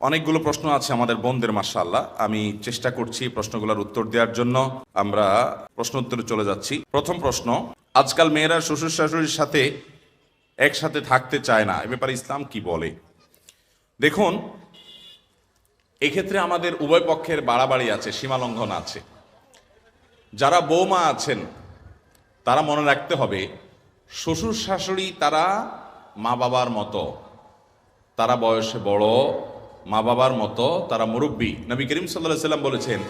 অনেকগুলো প্রশ্ন আছে আমাদের বোনদের মার্শাল্লাহ আমি চেষ্টা করছি প্রশ্নগুলোর উত্তর দেওয়ার জন্য। আমরা প্রশ্ন উত্তরে চলে যাচ্ছি। প্রথম প্রশ্ন, আজকাল মেয়েরা শ্বশুর শাশুড়ির সাথে একসাথে থাকতে চায় না। এ ব্যাপারে ইসলাম কি বলে? দেখুন, এক্ষেত্রে আমাদের উভয় পক্ষের বাড়াবাড়ি আছে, সীমালঙ্ঘন আছে। যারা বৌমা আছেন, তারা মনে রাখতে হবে, শ্বশুর শাশুড়ি তারা মা বাবার মতো। তারা বয়সে বড় মা বাবার মতো তারা মুরব্বী। নবী করিম সাল্লাহ সাল্লাম বলেছেন,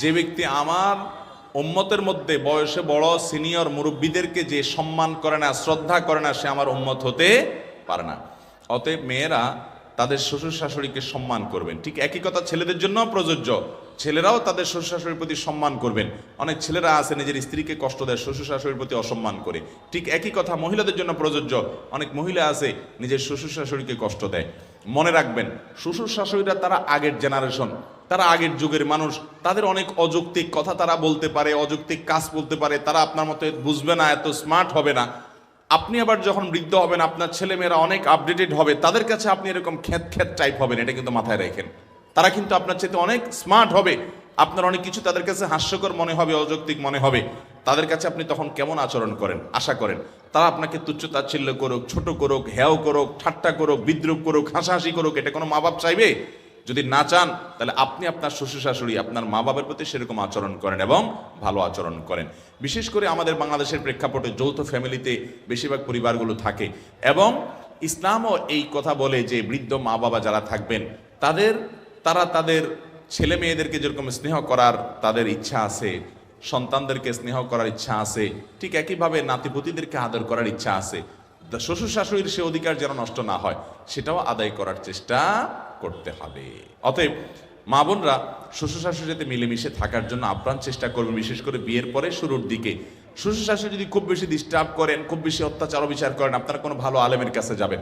যে ব্যক্তি আমার উম্মতের মধ্যে বয়সে বড় সিনিয়র মুরব্বীদেরকে যে সম্মান করে না, শ্রদ্ধা করে না, সে আমার উম্মত হতে পারে না। অতএব মেয়েরা তাদের শ্বশুর শাশুড়িকে সম্মান করবেন। ঠিক একই কথা ছেলেদের জন্য প্রযোজ্য। ছেলেরাও তাদের শ্বশুর শাশুড়ির প্রতি সম্মান করবেন। অনেক ছেলেরা আছে, নিজের স্ত্রীকে কষ্ট দেয় শ্বশুর শাশুড়ির প্রতি অসম্মান করে। ঠিক একই কথা মহিলাদের জন্য প্রযোজ্য। অনেক মহিলা আছে, নিজের শ্বশুর শাশুড়িকে কষ্ট দেয়। মনে রাখবেন, শ্বশুর শাশুড়িরা তারা আগের জেনারেশন তারা আগের যুগের মানুষ, তাদের অনেক অযৌক্তিক কথা তারা বলতে পারে, অযৌক্তিক কাজ বলতে পারে, তারা আপনার মতো বুঝবে না, এত স্মার্ট হবে না। আপনি আবার যখন বৃদ্ধ হবেন, আপনার ছেলেমেয়েরা অনেক আপডেটেড হবে, তাদের কাছে আপনি এরকম খ্যাত খ্যাত টাইপ হবেন, এটা কিন্তু মাথায় রাখেন। তারা কিন্তু আপনার চেয়ে অনেক স্মার্ট হবে, আপনার অনেক কিছু তাদের কাছে হাস্যকর মনে হবে, অযৌক্তিক মনে হবে। তাদের কাছে আপনি তখন কেমন আচরণ করেন? আশা করেন। তারা আপনাকে তুচ্ছ তাচ্ছিল্য করুক, ছোট করুক হ্যাও করুক, ঠাট্টা করুক, বিদ্রুপ করুক, হাসাহাসি করুক, এটা কোনো মা বাপ চাইবে? যদি না চান, তাহলে আপনি আপনার শ্বশুর শাশুড়ি আপনার মা বাবার প্রতি সেরকম আচরণ করেন এবং ভালো আচরণ করেন। বিশেষ করে আমাদের বাংলাদেশের প্রেক্ষাপটে যৌথ ফ্যামিলিতে বেশিরভাগ পরিবারগুলো থাকে এবং ইসলামও এই কথা বলে যে বৃদ্ধ মা বাবা যারা থাকবেন, তাদের, তারা তাদের ছেলে মেয়েদেরকে যেরকম স্নেহ করার তাদের ইচ্ছা আছে সন্তানদেরকে স্নেহ করার ইচ্ছা আছে, ঠিক একইভাবে নাতিপুতিদেরকে আদর করার ইচ্ছা আছে। শ্বশুর শাশুড়ির সে অধিকার যেন নষ্ট না হয়, সেটাও আদায় করার চেষ্টা করতে হবে। অতএব মা বোনরা শ্বশুর শাশুড়ির সাথে মিলেমিশে থাকার জন্য আপ্রাণ চেষ্টা করবেন, বিশেষ করে বিয়ের পরে শুরুর দিকে। শ্বশুর শাশুড়ি যদি খুব বেশি ডিস্টার্ব করেন, খুব বেশি অত্যাচার বিচার করেন, আপনারা কোনো ভালো আলেমের কাছে যাবেন।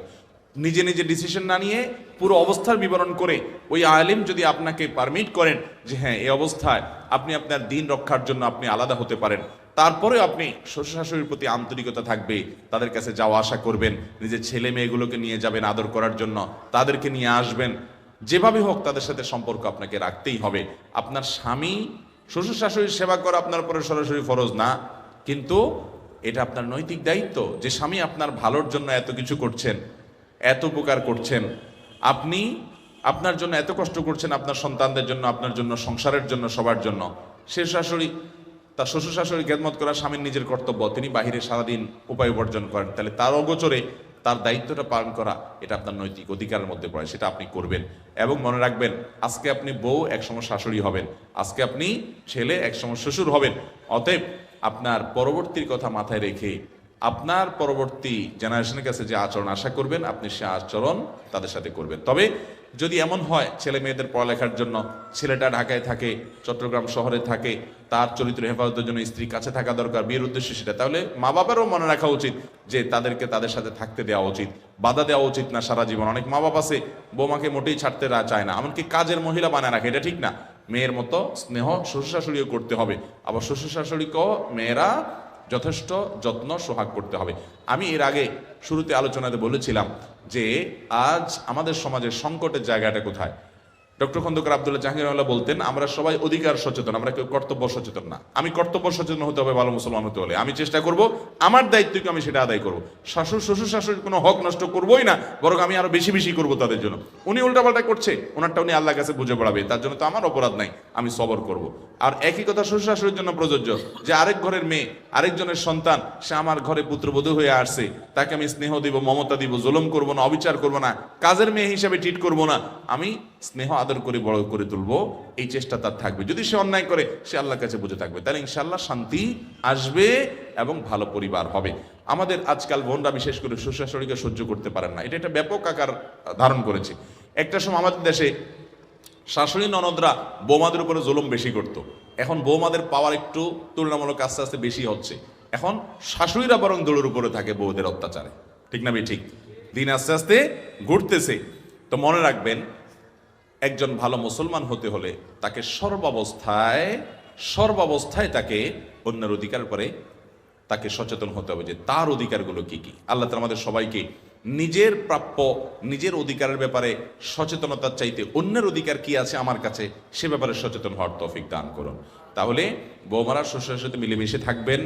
নিজে নিজে ডিসিশন না নিয়ে পুরো অবস্থার বিবরণ করে ওই আলেম যদি আপনাকে পারমিট করেন যে হ্যাঁ এই অবস্থায় আপনি আপনার দিন রক্ষার জন্য আপনি আলাদা হতে পারেন। তারপরে আপনি শ্বশুর শাশুড়ির প্রতি আন্তরিকতা থাকবে, তাদের কাছে যাওয়া আসা করবেন, নিজের ছেলে মেয়েগুলোকে নিয়ে যাবেন আদর করার জন্য, তাদেরকে নিয়ে আসবেন। যেভাবে হোক তাদের সাথে সম্পর্ক আপনাকে রাখতেই হবে। আপনার স্বামী শ্বশুর শাশুড়ির সেবা করা আপনার উপরে সরাসরি ফরজ না, কিন্তু এটা আপনার নৈতিক দায়িত্ব। যে স্বামী আপনার ভালোর জন্য এত কিছু করছেন এত উপকার করছেন। আপনি আপনার জন্য এত কষ্ট করছেন আপনার সন্তানদের জন্য, আপনার জন্য, সংসারের জন্য, সবার জন্য। সে শাশুড়ি, তার শ্বশুর শাশুড়ি খেদমত করা স্বামীর নিজের কর্তব্য, তিনি বাহিরে সারাদিন উপায় উপার্জন করেন। তাহলে তার অগোচরে তার দায়িত্বটা পালন করা, এটা আপনার নৈতিক অধিকারের মধ্যে পড়ে, সেটা আপনি করবেন। এবং মনে রাখবেন, আজকে আপনি বউ, একসময় শাশুড়ি হবেন। আজকে আপনি ছেলে, একসময় শ্বশুর হবেন। অতএব আপনার পরবর্তীর কথা মাথায় রেখে আপনার পরবর্তী জেনারেশনের কাছে যে আচরণ আশা করবেন, আপনি সে আচরণ তাদের সাথে করবেন। তবে যদি এমন হয়, ছেলে মেয়েদের পড়ালেখার জন্য ছেলেটা ঢাকায় থাকে, চট্টগ্রাম শহরে থাকে, তার চরিত্র হেফাজতের জন্য স্ত্রী কাছে থাকা দরকার, বিয়ের উদ্দেশ্য সেটা, তাহলে মা বাবারও মনে রাখা উচিত যে তাদেরকে তাদের সাথে থাকতে দেওয়া উচিত, বাধা দেওয়া উচিত না সারা জীবন। অনেক মা বাবা আছে, বৌমাকে মোটেই ছাড়তে চায় না, এমনকি কাজের মহিলা বানায় রাখে, এটা ঠিক না। মেয়ের মতো স্নেহ শ্বশুর শাশুড়িও করতে হবে। আবার শ্বশুর শাশুড়িকেও মেয়েরা যথেষ্ট যত্ন, সোহাগ করতে হবে। আমি এর আগে শুরুতে আলোচনাতে বলেছিলাম যে আজ আমাদের সমাজের সংকটের জায়গাটা কোথায়? ডক্টর খন্দকার আব্দুল্লাহ জাহাঙ্গীরউল্লাহ বলতেন, আমরা সবাই অধিকার সচেতন, আমরা কেউ কর্তব্য সচেতন না। আমি কর্তব্য সচেতন হতে হবে, ভালো মুসলমান হতে হলে। আমি চেষ্টা করব, আমার দায়িত্বকে আমি সেটা আদায় করব। শাশুর শ্বশুর শাশুড়ির কোনো হক নষ্ট করবোই না, বরং আমি আরও বেশি বেশি করব তাদের জন্য। উনি উল্টাপাল্টা করছে, ওনারটা উনি আল্লাহ কাছে বুঝে পড়াবে, তার জন্য তো আমার অপরাধ নাই, আমি সবর করব। আর একই কথা শ্বশুর শাশুড়ির জন্য প্রযোজ্য যে আরেক ঘরের মেয়ে আরেকজনের সন্তান, সে আমার ঘরে পুত্রবধূ হয়ে আসছে, তাকে আমি স্নেহ দিব, মমতা দিব, জুলুম করব না, অবিচার করব না, কাজের মেয়ে হিসাবে ট্রিট করব না, আমি স্নেহ আদর করে বড় করে তুলবো, এই চেষ্টা তার থাকবে। যদি সে অন্যায় করে, সে আল্লাহর কাছে বুঝে থাকবে। তাহলে ইনশাল্লাহ শান্তি আসবে এবং ভালো পরিবার হবে। আমাদের আজকাল বোনরা বিশেষ করে শ্বশুরশাশুড়িকে সহ্য করতে পারেন না। এটা একটা ব্যাপক আকার ধারণ করেছে। একটা সময় আমাদের দেশে শাশুড়ি, ননদরা বৌমাদের উপরে জুলুম বেশি করতো। এখন বৌমাদের পাওয়ার একটু তুলনামূলক আস্তে আস্তে বেশি হচ্ছে। এখন শাশুড়িরা বরং দৌড়ের উপরে থাকে বউদের অত্যাচারে। ঠিক না ঠিক দিন আস্তে আস্তে ঘুরতেছে। তো মনে রাখবেন, একজন ভালো মুসলমান হতে হলে তাকে সর্বাবস্থায় সর্বাবস্থায় তাকে অন্যের অধিকার করে তাকে সচেতন হতে হবে যে তার অধিকারগুলো কি কি। আল্লাহ আমাদের সবাইকে নিজের প্রাপ্য, নিজের অধিকারের ব্যাপারে সচেতনতার চাইতে অন্যের অধিকার কি আছে আমার কাছে, সে ব্যাপারে সচেতন হওয়ার তৌফিক দান করুন। তাহলে বৌমারা শ্বশুরের সাথে মিলেমিশে থাকবেন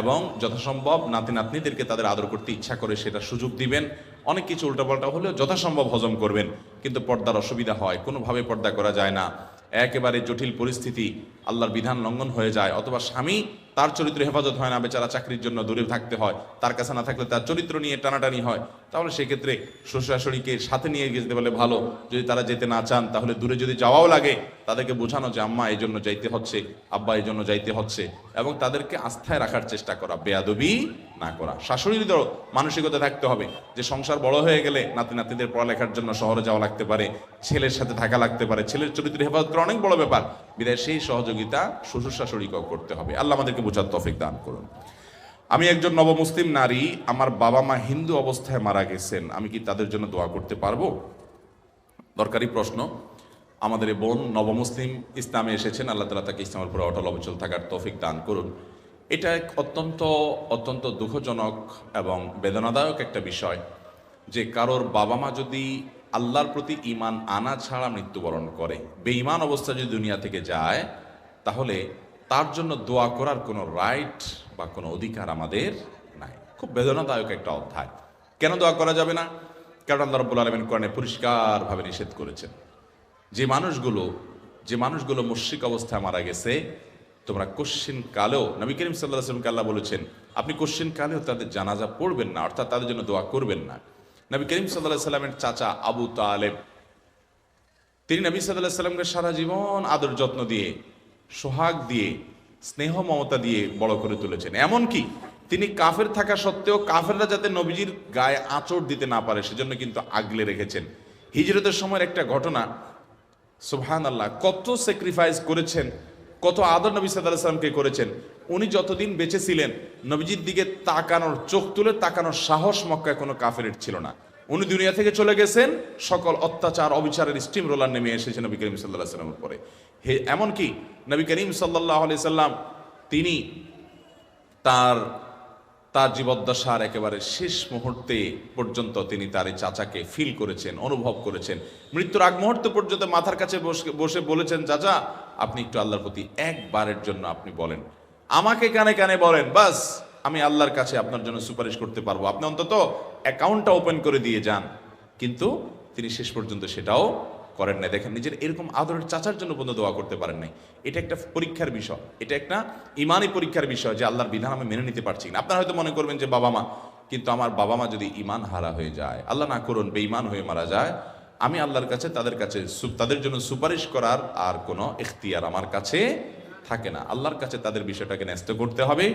এবং যথাসম্ভব নাতি নাতনিদেরকে তাদের আদর করতে ইচ্ছা করে সেটা সুযোগ দিবেন। অনেক কিছু উল্টাপাল্টা হলেও যথাসম্ভব হজম করবেন, কিন্তু পর্দার অসুবিধা হয়, কোনোভাবে পর্দা করা যায় না। একেবারে জটিল পরিস্থিতি, আল্লাহর বিধান লঙ্ঘন হয়ে যায়, অথবা স্বামী তার চরিত্র হেফাজত হয় না, বেচারা চাকরির জন্য দূরে থাকতে হয়। তার কাছে না থাকলে তার চরিত্র নিয়ে টানাটানি হয়। তাহলে সেক্ষেত্রে শ্বশুর শাশুড়িকে সাথে নিয়ে যেতে বলে ভালো। যদি তারা যেতে না চান, তাহলে দূরে যদি যাওয়াও লাগে, তাদেরকে বোঝানো যে, আম্মা, এই জন্য যাইতে হচ্ছে, আব্বা, এই জন্য যাইতে হচ্ছে। এবং তাদেরকে আস্থায় রাখার চেষ্টা করা, বেয়াদবি না করা। শাশুড়িদেরও মানসিকতা থাকতে হবে যে, সংসার বড় হয়ে গেলে নাতি নাতিদের পড়ালেখার জন্য শহরে যাওয়া লাগতে পারে, ছেলের সাথে থাকা লাগতে পারে। ছেলের চরিত্রের হেফাজত অনেক বড় ব্যাপার। বিদায়, সেই সহযোগিতা শ্বশুর শাশুড়িকেও করতে হবে। আল্লাহ আমাদেরকে বোঝার তফিক দান করুন। আমি একজন নবমুসলিম নারী, আমার বাবা মা হিন্দু অবস্থায় মারা গেছেন, আমি কি তাদের জন্য দোয়া করতে পারব? দরকারি প্রশ্ন। আমাদের এই বোন নবমুসলিম ইসলামে এসেছেন, আল্লাহ তালা তাকে ইসলামের উপরে অটল অবচল থাকার তৌফিক দান করুন। এটা এক অত্যন্ত অত্যন্ত দুঃখজনক এবং বেদনাদায়ক একটা বিষয় যে কারোর বাবা মা যদি আল্লাহর প্রতি ইমান আনা ছাড়া মৃত্যুবরণ করে, বেঈমান অবস্থা যদি দুনিয়া থেকে যায়, তাহলে তার জন্য দোয়া করার কোনো রাইট বা কোনো অধিকার আমাদের নাই। খুব বেদনাদায়ক একটা অধ্যায়। কেন দোয়া করা যাবে না? কারণ আল্লাহ রব্বুল আলমিন কোরআনে পরিষ্কারভাবে নিষেধ করেছেন। যে মানুষগুলো যে মানুষগুলো মুশ্রিক অবস্থায় মারা গেছে, তোমরা কোশ্চিন কালেও, নবী করিম সাল্লাহ আসলামকে আল্লাহ বলেছেন, আপনি কোশ্চিন কালেও তাদের জানাজা পড়বেন না, অর্থাৎ তাদের জন্য দোয়া করবেন না। নবী করিম সাল্লাহ সাল্লামের চাচা আবু তালেব, তিনি নবী সাল্লাহ সাল্লামকে সারা জীবন আদর যত্ন দিয়ে সোহাগ দিয়ে, স্নেহ মমতা দিয়ে বড় করে তুলেছেন। এমনকি তিনি কাফের থাকা সত্ত্বেও কাফেররা যাতে নবীজির গায়ে আঁচড় দিতে না পারে, সেজন্য কিন্তু আগলে রেখেছেন। হিজরতের সময়ের একটা ঘটনা সুবহান আল্লাহ কত স্যাক্রিফাইস করেছেন, কত আদর নবী সাল্লাহ সাল্লামকে করেছেন। উনি যতদিন বেঁচে ছিলেন, নবীজির দিকে তাকানোর, চোখ তুলে তাকানোর সাহস মক্কায় কোনো কাফের ছিল না। উনি দুনিয়া থেকে চলে গেছেন, সকল অত্যাচার, অবিচারের স্টিম রোলার নেমে এসেছে নবী করিম সাল্লাহ সাল্লামের পরে হে, এমনকি নবী করিম সাল্লাহ সাল্লাম, তিনি তার তার জীবদ্দশার একেবারে শেষ মুহূর্তে পর্যন্ত তিনি তার এই চাচাকে ফিল করেছেন, অনুভব করেছেন। মৃত্যুর আগ মুহূর্ত পর্যন্ত মাথার কাছে বসে বলেছেন, চাচা, আপনি একটু আল্লাহর প্রতি একবারের জন্য আপনি বলেন। আমাকে কানে কানে বলেন, বাস, আমি আল্লাহর কাছে আপনার জন্য সুপারিশ করতে পারব। আপনি অন্তত অ্যাকাউন্টটা ওপেন করে দিয়ে যান। কিন্তু তিনি শেষ পর্যন্ত সেটাও করেন নাই। দেখেন, নিজের এরকম আদরের চাচার জন্য পর্যন্ত দোয়া করতে পারেন নাই। এটা একটা পরীক্ষার বিষয়। এটা একটা ইমানি পরীক্ষার বিষয় যে আল্লাহর বিধান আমি মেনে নিতে পারছি না আপনারা হয়তো মনে করবেন যে, বাবা মা, কিন্তু আমার বাবা মা যদি ইমান হারা হয়ে যায়, আল্লাহ না করুন, বেঈমান হয়ে মারা যায়, আমি আল্লাহর কাছে, তাদের কাছে তাদের জন্য সুপারিশ করার আর কোনো এখতিয়ার আমার কাছে থাকে না। আল্লাহর কাছে তাদের বিষয়টাকে ন্যস্ত করতে হবে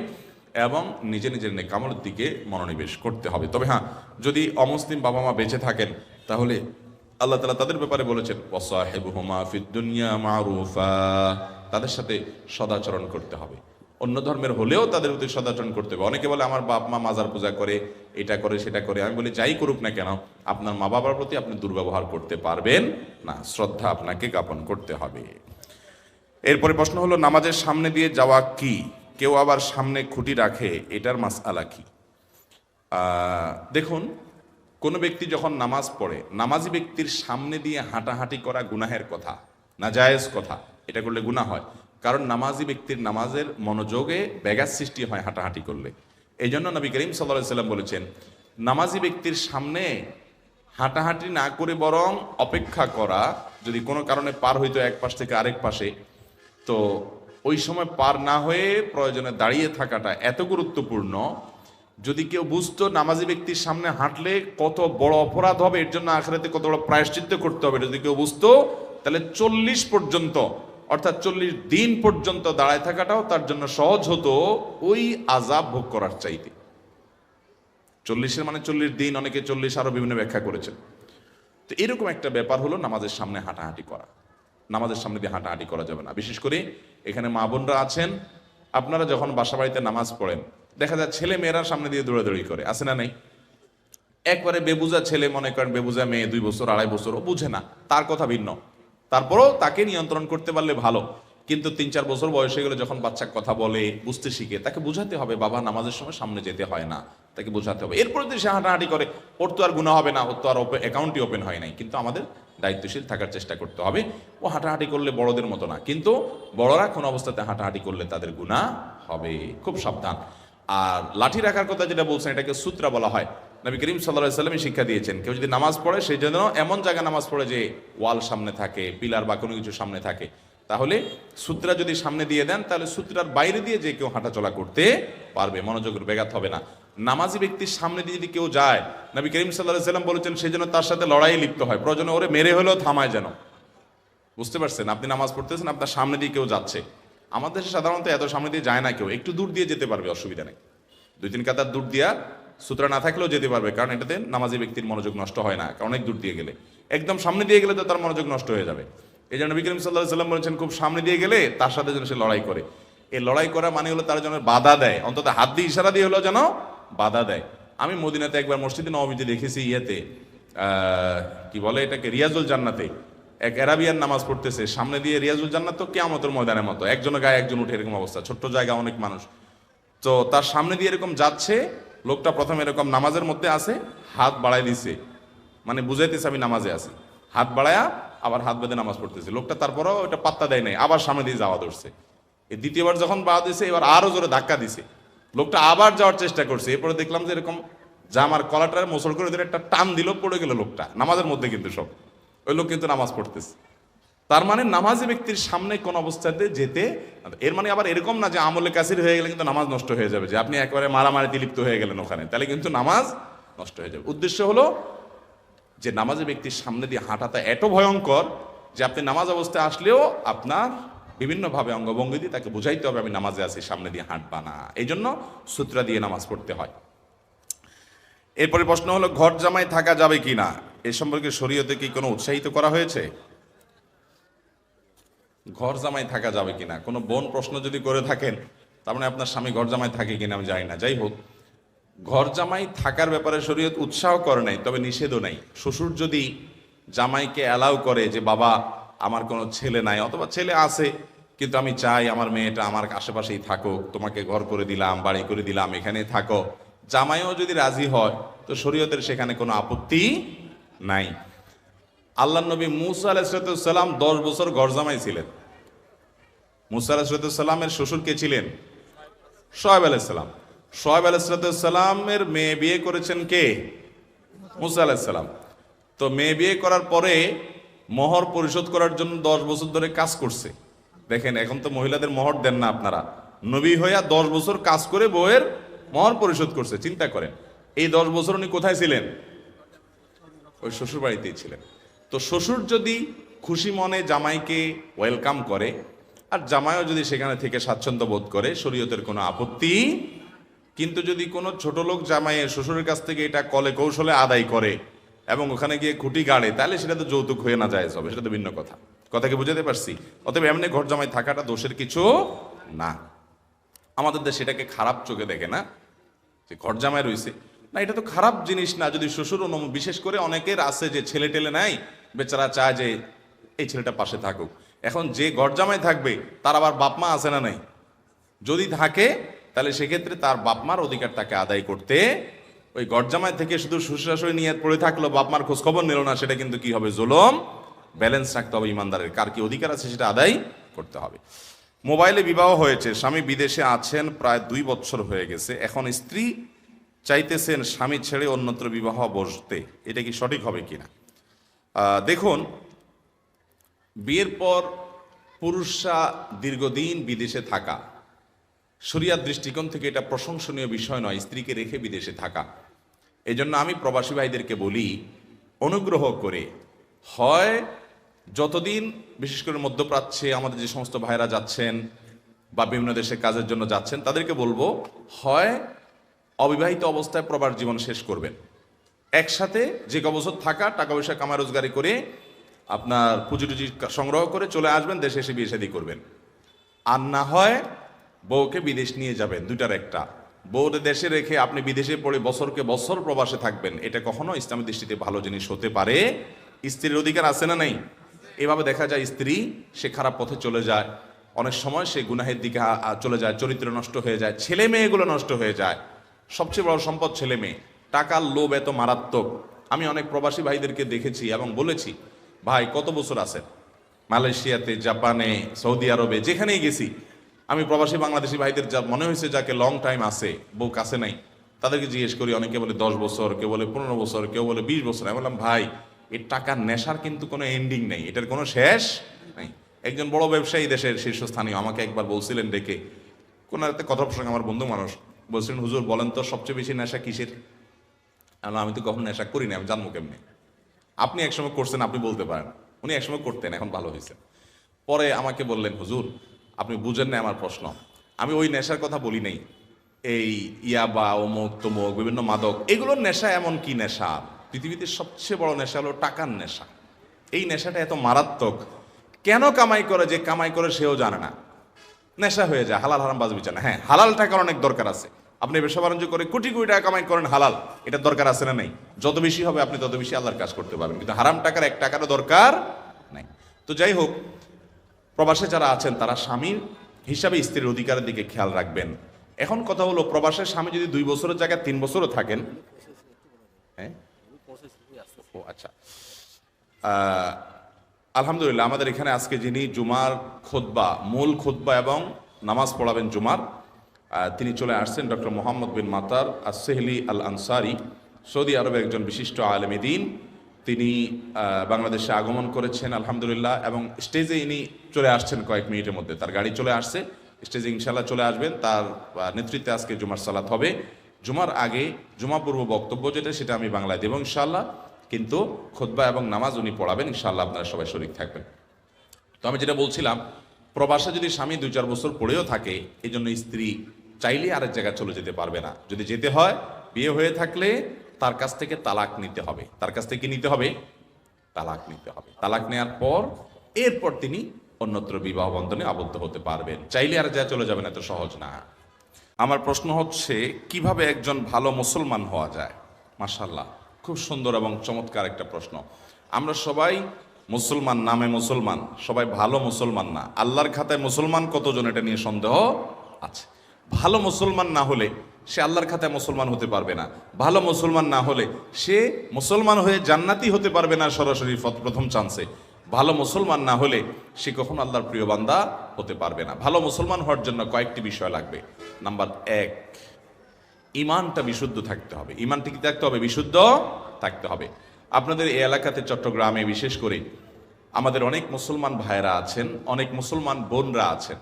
এবং নিজে নিজের নেকামলের দিকে মনোনিবেশ করতে হবে। তবে হ্যাঁ যদি অমুসলিম বাবা মা বেঁচে থাকেন, তাহলে আল্লাহ তালা তাদের ব্যাপারে বলেছেন দুনিয়া মারুফা। তাদের সাথে সদাচরণ করতে হবে। অন্য ধর্মের হলেও তাদের প্রতি সদাচরণ করতে হবে। অনেকে বলে আমার বাপ মা মাজার পূজা করে এটা করে সেটা করে। আমি বলি যাই করুক না কেন আপনার মা বাবার প্রতি আপনি দুর্ব্যবহার করতে পারবেন না। শ্রদ্ধা আপনাকে জ্ঞাপন করতে হবে। এরপরে প্রশ্ন হলো নামাজের সামনে দিয়ে যাওয়া কি? কেউ আবার সামনে খুঁটি রাখে? এটার মাসআলা কি? আহ, দেখুন কোনো ব্যক্তি যখন নামাজ পড়ে, নামাজি ব্যক্তির সামনে দিয়ে হাঁটাহাঁটি করা গুনাহের কথা, নাজায়েজ কথা, এটা করলে গুনাহ হয়। কারণ নামাজি ব্যক্তির নামাজের মনোযোগে ব্যাঘাত সৃষ্টি হয় হাঁটাহাঁটি করলে। এই জন্য নবী করিম সাল্লাহ সাল্লাম বলেছেন, নামাজি ব্যক্তির সামনে হাঁটাহাঁটি না করে বরং অপেক্ষা করা, যদি কোনো কারণে পার হইতো এক পাশ থেকে আরেক পাশে, তো ওই সময় পার না হয়ে প্রয়োজনে দাঁড়িয়ে থাকাটা এত গুরুত্বপূর্ণ যদি কেউ বুঝতো নামাজি ব্যক্তির সামনে হাঁটলে কত বড় অপরাধ হবে, এর জন্য আখেরাতে কত বড় প্রায়শ্চিত্ত করতে হবে। যদি কেউ বুঝতো, তাহলে চল্লিশ পর্যন্ত, অর্থাৎ চল্লিশ দিন পর্যন্ত দাঁড়ায় থাকাটাও তার জন্য সহজ হতো ওই আজাব ভোগ করার চাইতে। চল্লিশের মানে চল্লিশ দিন, অনেকে চল্লিশ আরও বিভিন্ন ব্যাখ্যা করেছেন। তো এরকম একটা ব্যাপার হলো নামাজের সামনে হাঁটাহাঁটি করা। নামাজের সামনে দিয়ে হাঁটাহাঁটি করা যাবে না। বিশেষ করে এখানে মা বোনরা আছেন, আপনারা যখন বাসা বাড়িতে নামাজ পড়েন দেখা যায় ছেলে মেয়েরা সামনে দিয়ে দৌড়াদৌড়ি করে, আছে না নাই? একবারে বেবুজা ছেলে মনে করেন বেবুজা মেয়ে দুই বছর, আড়াই বছর, ও বুঝে না, তার কথা ভিন্ন। তারপরেও তাকে নিয়ন্ত্রণ করতে পারলে ভালো, কিন্তু তিন চার বছর বয়স হয়ে গেলে যখন বাচ্চা কথা বলে, বুঝতে শিখে, তাকে বুঝাতে হবে, বাবা নামাজের সময় সামনে যেতে হয় না, তাকে বোঝাতে হবে। এরপর যদি সে হাঁটাহাঁটি করে, ওর তো আর গুণা হবে না, ওর তো আর অ্যাকাউন্টই ওপেন হয় নাই, কিন্তু আমাদের দায়িত্বশীল থাকার চেষ্টা করতে হবে। ও হাঁটাহাঁটি করলে বড়দের মতো না, কিন্তু বড়রা কোন অবস্থাতে হাঁটাহাঁটি করলে তাদের গুণা হবে। খুব সাবধান। আর লাঠি রাখার কথা যেটা বলছেন, এটাকে সূত্রা বলা হয়। নবী করিম সাল্লাহ সাল্লামই শিক্ষা দিয়েছেন, কেউ যদি নামাজ পড়ে সেই জন্য এমন জায়গায় নামাজ পড়ে যে ওয়াল সামনে থাকে, পিলার বা কোনো কিছু সামনে থাকে। তাহলে সূত্রা যদি সামনে দিয়ে দেন, তাহলে সূত্রার বাইরে দিয়ে যে কেউ হাঁটাচলা করতে পারবে মনোযোগের ব্যাঘাত হবে না। নামাজি ব্যক্তির সামনে দিয়ে যদি কেউ যায়, নবী করিম সাল্লাহ সাল্লাম বলেছেন সেই জন্য তার সাথে লড়াই লিপ্ত হয়। প্রয়োজনে ওরে মেরে হলেও থামায় যেন। বুঝতে পারছেন? আপনি নামাজ পড়তেছেন, আপনার সামনে দিয়ে কেউ যাচ্ছে। আমাদের সাধারণত এত সামনে দিয়ে যায় না কেউ। একটু দূর দিয়ে যেতে পারবে, অসুবিধা নেই। দুই তিন কাতার দূর দিয়া সুতরা না থাকলেও যেতে পারবে, কারণ এটাতে নামাজি ব্যক্তির মনোযোগ নষ্ট হয় না অনেক দূর দিয়ে গেলে। একদম সামনে দিয়ে গেলে তো তার মনোযোগ নষ্ট হয়ে যাবে। এই জন্য বিক্রম সাল্লাহ সাল্লাম বলেছেন, খুব সামনে দিয়ে গেলে তার সাথে যেন সে লড়াই করে। এই লড়াই করা মানে হলো তার যেন বাধা দেয়, অন্তত হাত দিয়ে ইশারা দিয়ে হলো যেন বাধা দেয়। আমি মদিনাতে একবার মসজিদে নবমীতে দেখেছি ইয়েতে কি বলে এটাকে? রিয়াজুল জান্নাতে। এক অ্যারাবিয়ান নামাজ পড়তেছে, সামনে দিয়ে রিয়াজুল জান্নাত তো কেয়ামতের ময়দানের মতো। একজনের গায়ে একজন উঠে এরকম অবস্থা, ছোট্ট জায়গা, অনেক মানুষ। তো তার সামনে দিয়ে এরকম যাচ্ছে, লোকটা প্রথমে এরকম নামাজের মধ্যে আছে, হাত বাড়াই দিছে। মানে বুঝাইতেছে, আমি নামাজে আছি। হাত বাড়ায়া আবার হাত বেঁধে নামাজ পড়তেছে। লোকটা তারপরও ওটা পাত্তা দেয় নাই, আবার সামনে দিয়ে যাওয়া ধরছে। এই দ্বিতীয়বার যখন বাধা দিছে, এবার আরও জোরে ধাক্কা দিছে। লোকটা আবার যাওয়ার চেষ্টা করছে, এরপরে দেখলাম যে এরকম জামার কলাটার মোসল করে ধরে একটা টান দিল, পড়ে গেল লোকটা। নামাজের মধ্যে কিন্তু সব। ওই লোক কিন্তু নামাজ পড়তেছে। তার মানে নামাজি ব্যক্তির সামনে কোন অবস্থাতে যেতে এর মানে আবার এরকম না যে আমলে কাসির হয়ে গেলে কিন্তু নামাজ নষ্ট হয়ে যাবে। যে আপনি একেবারে মারামারিতে লিপ্ত হয়ে গেলেন ওখানে, তাহলে কিন্তু নামাজ নষ্ট হয়ে যাবে। উদ্দেশ্য হলো যে নামাজি ব্যক্তির সামনে দিয়ে হাঁটাটা এত ভয়ঙ্কর যে আপনি নামাজ অবস্থায় আসলেও আপনার বিভিন্নভাবে অঙ্গভঙ্গি দিয়ে তাকে বুঝাইতে হবে, আমি নামাজে আছি, সামনে দিয়ে হাঁটবা না। এই জন্য সূত্রা দিয়ে নামাজ পড়তে হয়। এরপরে প্রশ্ন হলো, ঘর জামাই থাকা যাবে কি না এ সম্পর্কে শরীয়তে কি কোনো উৎসাহিত করা হয়েছে? ঘর জামাই থাকা যাবে কিনা? কোনো বোন প্রশ্ন যদি করে থাকেন, তার মানে আপনার স্বামী ঘর জামাই থাকে কিনা আমি জানি না। যাই হোক, ঘর জামাই থাকার ব্যাপারে শরীয়ত উৎসাহ করে নাই, তবে নিষেধও নাই। শ্বশুর যদি জামাইকে অ্যালাউ করে যে, বাবা, আমার কোনো ছেলে নাই, অথবা ছেলে আছে, কিন্তু আমি চাই আমার মেয়েটা আমার আশেপাশেই থাকুক, তোমাকে ঘর করে দিলাম, বাড়ি করে দিলাম এখানে থাকো। জামাইও যদি রাজি হয়, তো শরীয়তের সেখানে কোনো আপত্তি নাই। আল্লাহ নবী মুসা আলাইসালাম দশ বছর ঘর জামাই ছিলেন। মুসা আলাহিসাল্লামের শ্বশুর কে ছিলেন? সোহেব আলাইসাল্লাম সোহেব আলাইসালামের মেয়ে বিয়ে করেছেন কে? মুসা আলাহিসাল্লাম তো মেয়ে বিয়ে করার পরে মোহর পরিশোধ করার জন্য দশ বছর ধরে কাজ করছে। দেখেন, এখন তো মহিলাদের মোহর দেন না আপনারা। নবী হইয়া দশ বছর কাজ করে বউয়ের মোহর পরিশোধ করছে, চিন্তা করেন। এই দশ বছর উনি কোথায় ছিলেন? ওই শ্বশুর বাড়িতেই ছিলেন। তো শ্বশুর যদি খুশি মনে জামাইকে ওয়েলকাম করে, আর জামাইও যদি সেখানে থেকে স্বাচ্ছন্দ্য বোধ করে, শরীয়তের কোনো আপত্তি, কিন্তু যদি কোনো ছোট লোক জামাইয়ের শ্বশুরের কাছ থেকে এটা কলে কৌশলে আদায় করে এবং ওখানে গিয়ে খুঁটি গাড়ে, তাহলে সেটা তো যৌতুক হয়ে না যায় হবে, সেটা তো ভিন্ন কথা। কথাকে বুঝাতে পারছি? অতএব এমনি ঘর জামাই থাকাটা দোষের কিছু না। আমাদের দেশ এটাকে খারাপ চোখে দেখে না, যে ঘর জামাই রয়েছে। না, এটা তো খারাপ জিনিস না, যদি শ্বশুর অনুম- বিশেষ করে অনেকের আছে যে ছেলে টেলে নাই বেচারা চায় যে এই ছেলেটা পাশে থাকুক। এখন যে ঘর জামাই থাকবে, তার আবার বাপমা আছে না নাই? যদি থাকে, তাহলে সেক্ষেত্রে তার বাপ মার অধিকার তাকে আদায় করতে, ওই গরজামাই থেকে শুধু শ্বশুরাশয় নিয়ে পড়ে থাকল বাপমার খোঁজ খবর নিল না, সেটা কিন্তু কি হবে? জোলম? ব্যালেন্স রাখতে হবে ইমানদারের। কার কি অধিকার আছে সেটা আদায় করতে হবে। মোবাইলে বিবাহ হয়েছে, স্বামী বিদেশে আছেন, প্রায় দুই বছর হয়ে গেছে। এখন স্ত্রী চাইতেছেন স্বামী ছেড়ে অন্যত্র বিবাহ বসতে এটা কি সঠিক হবে কিনা? আহ, দেখুন বিয়ের পর পুরুষরা দীর্ঘদিন বিদেশে থাকা শরিয়ার দৃষ্টিকোণ থেকে এটা প্রশংসনীয় বিষয় নয় স্ত্রীকে রেখে বিদেশে থাকা। এই জন্য আমি প্রবাসী ভাইদেরকে বলি অনুগ্রহ করে হয় যতদিন বিশেষ করে মধ্যপ্রাচ্যে আমাদের যে সমস্ত ভাইরা যাচ্ছেন বা বিভিন্ন দেশে কাজের জন্য যাচ্ছেন তাদেরকে বলব হয় অবিবাহিত অবস্থায় প্রবার জীবন শেষ করবেন। একসাথে যে ক বছর থাকা টাকা পয়সা কামা রোজগারি করে আপনার পুঁজি টুজি সংগ্রহ করে চলে আসবেন, দেশে এসে বিয়ে শাদী করবেন। আর না হয় বউকে বিদেশ নিয়ে যাবেন, দুইটার একটা। বউকে দেশে রেখে আপনি বিদেশে পড়ে বছরকে বছর প্রবাসে থাকবেন, এটা কখনো ইসলামের দৃষ্টিতে ভালো জিনিস হতে পারে। স্ত্রীর অধিকার আছে না নাই? এভাবে দেখা যায় স্ত্রী, সে খারাপ পথে চলে যায়। অনেক সময় সে গুনাহের দিকে চলে যায়, চরিত্র নষ্ট হয়ে যায়, ছেলে মেয়েগুলো নষ্ট হয়ে যায়। সবচেয়ে বড় সম্পদ ছেলে মেয়ে। টাকার লোভ এত মারাত্মক। আমি অনেক প্রবাসী ভাইদেরকে দেখেছি এবং বলেছি, ভাই, কত বছর আছেন? মালয়েশিয়াতে, জাপানে, সৌদি আরবে, যেখানেই গেছি, আমি প্রবাসী বাংলাদেশি ভাইদের যা মনে হয়েছে যাকে লং টাইম আছে বউ কাছে নাই, তাদেরকে জিজ্ঞেস করি, অনেকে বলে দশ বছর, কেউ বলে পনেরো বছর, কেউ বলে বিশ বছর। আমি বললাম, ভাই এর টাকার নেশার কিন্তু কোনো এন্ডিং নেই, এটার কোনো শেষ নেই। একজন বড় ব্যবসায়ী দেশের শীর্ষস্থানীয় আমাকে একবার বলছিলেন ডেকে, কোন একটা কথা প্রসঙ্গে আমার বন্ধু মানুষ বলছিলেন হুজুর বলেন তো সবচেয়ে বেশি নেশা কিসের? আমি তো কখনো নেশা করি না, আমি জানব কেমনি? আপনি একসময় করছেন, আপনি বলতে পারেন। উনি একসময় করতেন, এখন ভালো হয়েছে। পরে আমাকে বললেন, হুজুর, আপনি বুঝেন না আমার প্রশ্ন। আমি ওই নেশার কথা বলি নাই। এই ইয়াবা অমুক তমুক, বিভিন্ন মাদক, এগুলোর নেশা এমন কি নেশা? পৃথিবীতে সবচেয়ে বড় নেশা হলো টাকার নেশা। এই নেশাটা এত মারাত্মক। কেন কামাই করে যে কামাই করে সেও জানে না। নেশা হয়ে যায়, হালাল হারাম বাজ বিচার হ্যাঁ হালাল টাকার অনেক দরকার আছে। আপনি ব্যবসা বাণিজ্য করে কোটি কোটি টাকা কামাই করেন, হালাল। এটা দরকার আছে না নেই? যত বেশি হবে, আপনি তত বেশি আল্লাহর কাজ করতে পারবেন। কিন্তু হারাম টাকার এক টাকারও দরকার নাই। তো যাই হোক, প্রবাসে যারা আছেন, তারা স্বামীর হিসাবে স্ত্রীর অধিকারের দিকে খেয়াল রাখবেন। এখন কথা হলো প্রবাসের স্বামী যদি দুই বছরের জায়গায় তিন বছরও থাকেন হ্যাঁ? ও আচ্ছা। আলহামদুলিল্লাহ, আমাদের এখানে আজকে যিনি জুমার খোদবা মূল খোদবা এবং নামাজ পড়াবেন জুমার তিনি চলে আসছেন ডক্টর মোহাম্মদ বিন মাতার আর আসেহলি আল আনসারি সৌদি আরবের একজন বিশিষ্ট আলেমী দিন। তিনি বাংলাদেশে আগমন করেছেন, আলহামদুলিল্লাহ, এবং স্টেজে ইনি চলে আসছেন কয়েক মিনিটের মধ্যে। তার গাড়ি চলে আসছে, স্টেজে ইনশাল্লাহ চলে আসবেন, তার নেতৃত্বে আজকে জুমার সালাত হবে। জুমার আগে জুমা পূর্ব বক্তব্য যেটা, সেটা আমি বাংলায় দেবো ইনশাল্লাহ কিন্তু খোদবা এবং নামাজ উনি পড়াবেন, ইনশাআল্লাহ আপনারা সবাই শরিক থাকবেন। তো আমি যেটা বলছিলাম, প্রবাসে যদি স্বামী দুই চার বছর পড়েও থাকে এই জন্য স্ত্রী চাইলে আরেক জায়গায় চলে যেতে পারবে না। যদি যেতে হয়, বিয়ে হয়ে থাকলে তার কাছ থেকে তালাক নিতে হবে। তার কাছ থেকে নিতে হবে? তালাক নিতে হবে। তালাক নেওয়ার পর, এরপর তিনি অন্যত্র বিবাহ বন্ধনে আবদ্ধ হতে পারবেন। চাইলে আর যা চলে যাবেন, এত সহজ না। আমার প্রশ্ন হচ্ছে, কীভাবে একজন ভালো মুসলমান হওয়া যায়? মাশাল্লাহ খুব সুন্দর এবং চমৎকার একটা প্রশ্ন। আমরা সবাই মুসলমান, নামে মুসলমান, সবাই ভালো মুসলমান না। আল্লাহর খাতায় মুসলমান কতজন এটা নিয়ে সন্দেহ আছে? ভালো মুসলমান না হলে সে আল্লাহর খাতায় মুসলমান হতে পারবে না। ভালো মুসলমান না হলে সে মুসলমান হয়ে জান্নাতি হতে পারবে না সরাসরি প্রথম চান্সে। ভালো মুসলমান না হলে সে কখনো আল্লাহর প্রিয় বান্দা হতে পারবে না। ভালো মুসলমান হওয়ার জন্য কয়েকটি বিষয় লাগবে। নাম্বার এক ইমানটা বিশুদ্ধ থাকতে হবে। ইমানটা কি থাকতে হবে, বিশুদ্ধ থাকতে হবে। আপনাদের এই এলাকাতে চট্টগ্রামে বিশেষ করে আমাদের অনেক মুসলমান ভাইরা আছেন, অনেক মুসলমান বোনরা আছেন।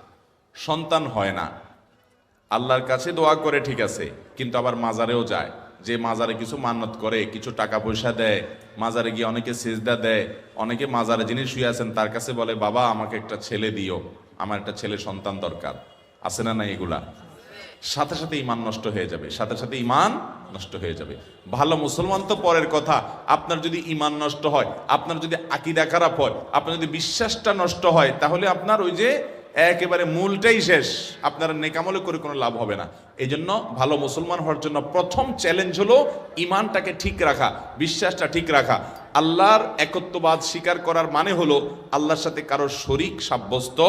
সন্তান হয় না। আল্লাহর কাছে দোয়া করে ঠিক আছে, কিন্তু আবার মাজারেও যায়। যে মাজারে কিছু মান্নত করে, কিছু টাকা পয়সা দেয়, মাজারে গিয়ে অনেকে সেজদা দেয়, অনেকে মাজারে যিনি শুয়ে আছেন তার কাছে বলে, বাবা, আমাকে একটা ছেলে দিও। আমার একটা ছেলে সন্তান দরকার। আছে না না এগুলা? সাথে সাথে ইমান নষ্ট হয়ে যাবে, সাথে সাথে ইমান নষ্ট হয়ে যাবে। ভালো মুসলমান তো পরের কথা, আপনার যদি ইমান নষ্ট হয়, আপনার যদি আকিদা খারাপ হয়, আপনার যদি বিশ্বাসটা নষ্ট হয়, তাহলে আপনার ওই যে একেবারে মূলটাই শেষ। আপনার নেকামলে করে কোনো লাভ হবে না। এই জন্য ভালো মুসলমান হওয়ার জন্য প্রথম চ্যালেঞ্জ হলো ইমানটাকে ঠিক রাখা, বিশ্বাসটা ঠিক রাখা। আল্লাহর একত্ববাদ স্বীকার করার মানে হলো আল্লাহর সাথে কারোর শরিক সাব্যস্ত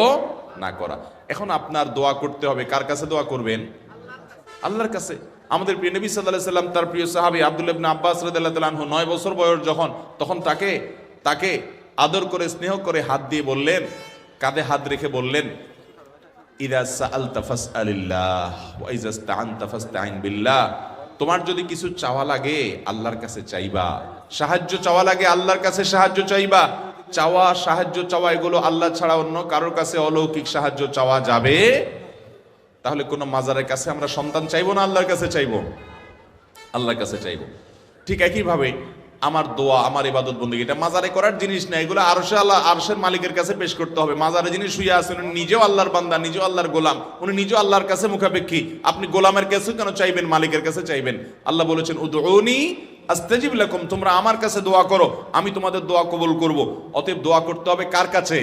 না করা। এখন আপনার দোয়া করতে হবে। কার কাছে দোয়া করবেন? আল্লাহর কাছে। আমাদের প্রিয় নবী সাল্লাহ সাল্লাম তার প্রিয় সাহাবী আব্দুল ইবনে আব্বাস রাদিয়াল্লাহু আনহু নয় বছর বয়স যখন, তখন তাকে তাকে আদর করে, স্নেহ করে হাত দিয়ে বললেন, কাঁধে হাত রেখে বললেন তোমার যদি কিছু চাওয়া লাগে, আল্লাহর কাছে চাইবা। সাহায্য চাওয়া লাগে, আল্লাহর কাছে সাহায্য চাইবা। চাওয়া, সাহায্য চাওয়া, এগুলো আল্লাহ ছাড়া অন্য কারোর কাছে অলৌকিক সাহায্য চাওয়া যাবে? তাহলে কোনো মাজারের কাছে আমরা সন্তান চাইব না আল্লাহর কাছে চাইব? আল্লাহর কাছে চাইব। ঠিক একইভাবে আমার দোয়া, আমার ইবাদত বন্দী, এটা মাজারে করার জিনিস না, এগুলো আরশে আল্লাহ, আরশের মালিকের কাছে পেশ করতে হবে। মাজারে যিনি শুয়ে আছেন, উনি নিজেও আল্লাহর বান্দা, নিজেও আল্লাহর গোলাম, উনি নিজেও আল্লাহর কাছে মুখাপেক্ষী। আপনি গোলামের কাছে কেন চাইবেন, মালিকের কাছে চাইবেন? আল্লাহ বলেছেন, উদউনি আস্তাজিব লাকুম, তোমরা আমার কাছে দোয়া করো, আমি তোমাদের দোয়া কবুল করব। অতএব দোয়া করতে হবে কার কাছে?